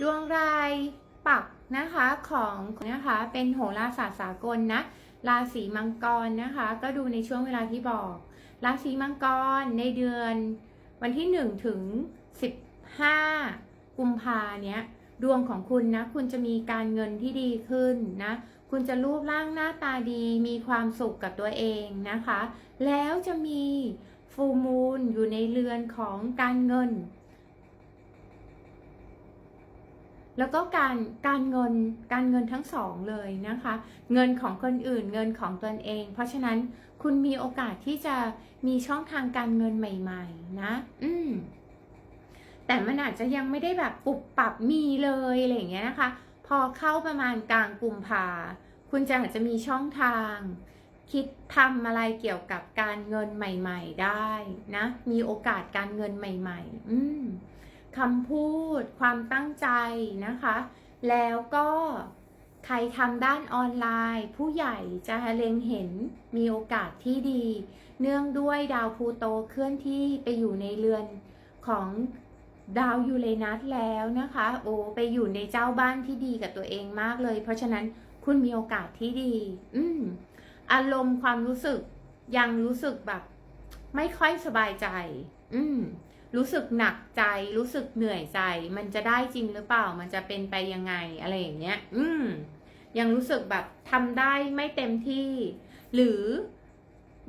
ดวงรายปักนะคะของนะคะเป็นโหราศาสตร์สากลนะราศีมังกรนะคะ ก็ดูในช่วงเวลาที่บอก ราศีมังกรในเดือนวันที่1ถึง15 กุมภาเนี้ยดวงของคุณนะ คุณจะมีการเงินที่ดีขึ้นนะ คุณจะรูปร่างหน้าตาดี มีความสุขกับตัวเองนะคะ แล้วจะมีฟูมูลอยู่ในเรือนของการเงิน แล้วก็การการเงินการเงินทั้งสองเลยนะคะ เงินของคนอื่นเงินของตนเอง เพราะฉะนั้นคุณมีโอกาสที่จะมีช่องทางการเงินใหม่ ๆ นะ อืมแต่มันอาจจะยังไม่ได้แบบปุบปรับมีเลยอะไรอย่างเงี้ยนะคะ พอเข้าประมาณกลางกุมภาคุณจะอาจจะมีช่องทาง คิดทำอะไรเกี่ยวกับการเงินใหม่ ๆ ได้นะ มีโอกาสการเงินใหม่ ๆ อืม คำพูด ความตั้งใจนะคะ แล้วก็ใครทำด้านออนไลน์ ผู้ใหญ่จะเล็งเห็นมีโอกาสที่ดี เนื่องด้วยดาวพลูโตเคลื่อนที่ไปอยู่ในเรือนของดาวยูเรนัสแล้วนะคะ โอ้ไปอยู่ในเจ้าบ้านที่ดีกับตัวเองมากเลย เพราะฉะนั้นคุณมีโอกาสที่ดี อืมอารมณ์ความรู้สึกยังรู้สึกแบบ ไม่ค่อยสบายใจ อืม รู้สึกหนักใจ รู้สึกเหนื่อยใจ มันจะได้จริงหรือเปล่า มันจะเป็นไปยังไงอะไรอย่างเงี้ย อืม ยังรู้สึกแบบทำได้ไม่เต็มที่ หรือ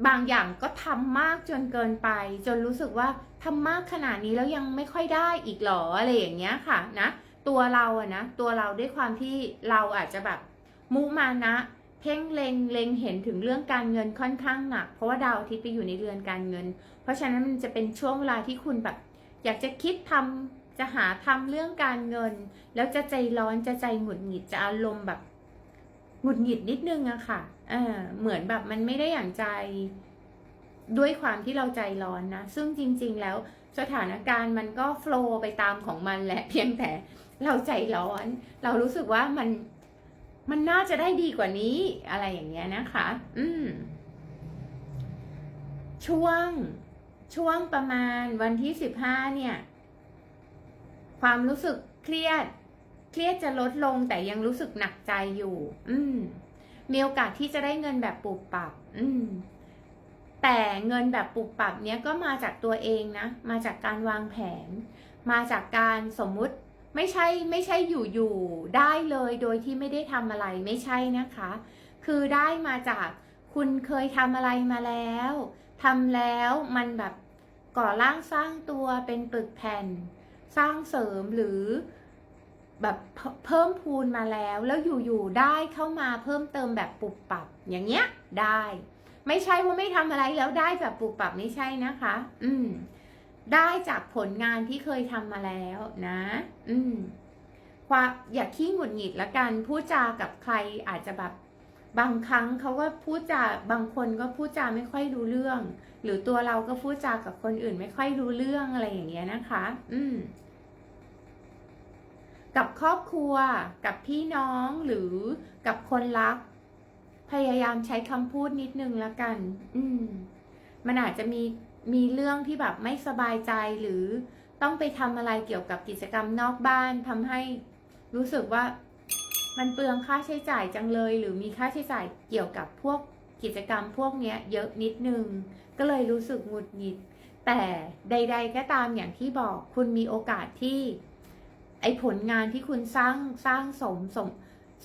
บางอย่างก็ทำมากจนเกินไป จนรู้สึกว่าทำมากขนาดนี้แล้วยังไม่ค่อยได้อีกหรออะไรอย่างเงี้ยค่ะ นะ ตัวเราอะนะ ตัวเราด้วยความที่เราอาจจะแบบมุมานะ เพ่งเล็งเล็งเห็นถึงเรื่องการเงินค่อนข้างหนัก เพราะว่าดาวอาทิตย์ไปอยู่ในเรือนการเงิน เพราะฉะนั้นมันจะเป็นช่วงเวลาที่คุณแบบ อยากจะคิดทำจะหาทำเรื่องการเงิน แล้วจะใจร้อนจะใจหงุดหงิดจะอารมณ์แบบหงุดหงิดนิดนึงอะค่ะเออเหมือนแบบมันไม่ได้อย่างใจด้วยความที่เราใจร้อนนะ ซึ่งจริง ๆ แล้วสถานการณ์มันก็โฟลว์ไปตามของมันแหละเพียงแต่เราใจร้อน เรารู้สึกว่ามัน มันน่าจะได้ดีกว่านี้อะไรอย่างเงี้ยนะคะ อืม ช่วงช่วงประมาณวันที่สิบห้าเนี่ย ความรู้สึกเครียด เครียดจะลดลงแต่ยังรู้สึกหนักใจอยู่ อืม มีโอกาสที่จะได้เงินแบบปุบปับ อืม แต่เงินแบบปุบปับเนี้ยก็มาจากตัวเองนะ มาจากการวางแผน มาจากการสมมุติ ไม่ใช่ไม่ใช่อยู่ๆได้เลยโดยที่ไม่ได้ทำอะไรไม่ใช่นะคะ คือได้มาจากคุณเคยทำอะไรมาแล้วทำแล้วมันแบบก่อร่างสร้างตัวเป็นปึกแผ่น สร้างเสริมหรือแบบเพิ่มพูนมาแล้ว แล้วอยู่ๆได้เข้ามาเพิ่มเติมแบบปุบปับ อย่างเงี้ยได้ ไม่ใช่ว่าไม่ทำอะไรแล้วได้แบบปุบปับไม่ใช่นะคะ อืม ได้จากผลงานที่เคยทำมาแล้วนะ อืมความอย่าขี้หงุดหงิดละกันพูดจากับใครอาจจะแบบบางครั้งเขาก็พูดจาบางคนก็พูดจาไม่ค่อยรู้เรื่อง หรือตัวเราก็พูดจากับคนอื่นไม่ค่อยรู้เรื่องอะไรอย่างเงี้ยนะคะ อืม กับครอบครัว กับพี่น้องหรือกับคนรัก พยายามใช้คำพูดนิดนึงละกัน อืม มันอาจจะมีมีเรื่องที่แบบไม่สบายใจหรือต้องไปทำอะไรเกี่ยวกับกิจกรรมนอกบ้านทำให้รู้สึกว่ามันเปลืองค่าใช้จ่ายจังเลย หรือมีค่าใช้จ่ายเกี่ยวกับพวกกิจกรรมพวกนี้เยอะนิดนึง ก็เลยรู้สึกหงุดหงิด แต่ใด ๆ ก็ตามอย่างที่บอกคุณมีโอกาสที่ ไอผลงานที่คุณสร้างสร้างสมสม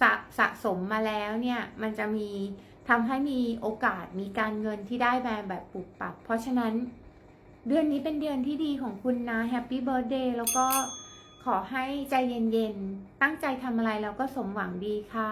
สะสะสมมาแล้วเนี่ย มันจะมี ทำให้มีโอกาสมีการเงินที่ได้แบบแบบปุบปับ เพราะฉะนั้นเดือนนี้เป็นเดือนที่ดีของคุณนะแฮปปี้เบิร์ดเดย์แล้วก็ขอให้ใจเย็นๆ ตั้งใจทำอะไรแล้วก็สมหวังดีค่ะ